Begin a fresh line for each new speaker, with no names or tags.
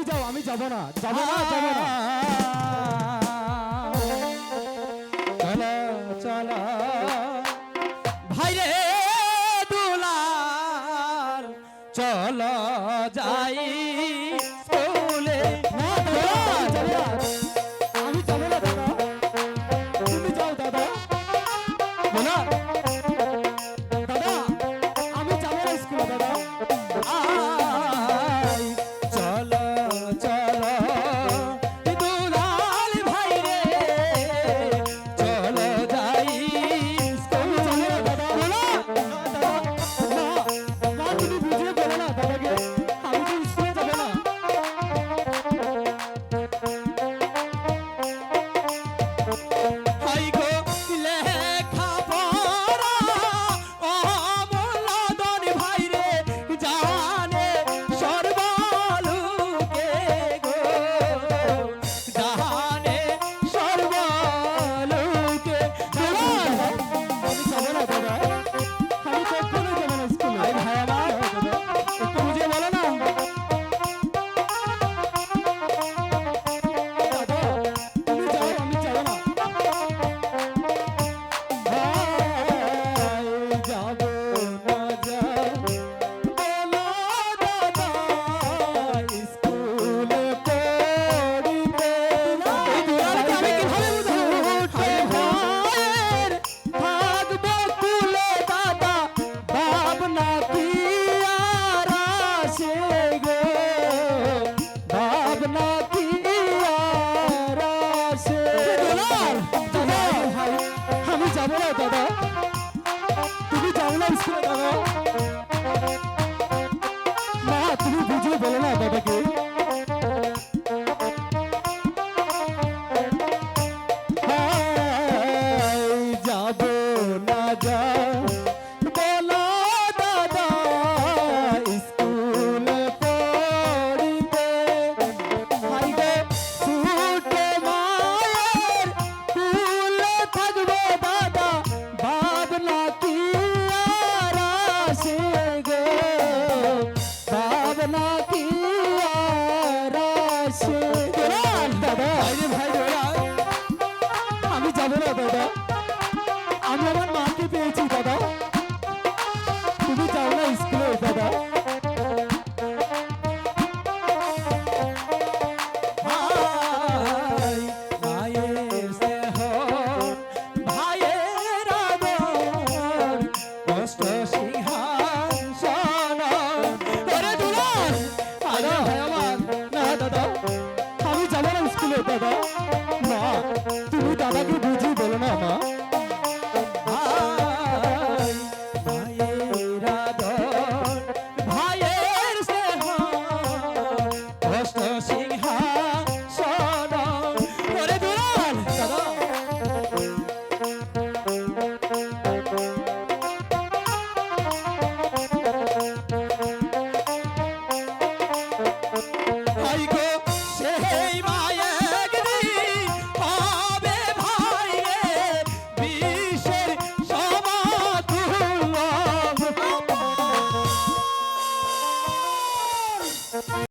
তুমি যাও আমি যাব না যাব না যাব না।
চলা যাই।
আমি যাবো না দাদা আমি
আমার
মাকে পেয়েছি দাদা দাদা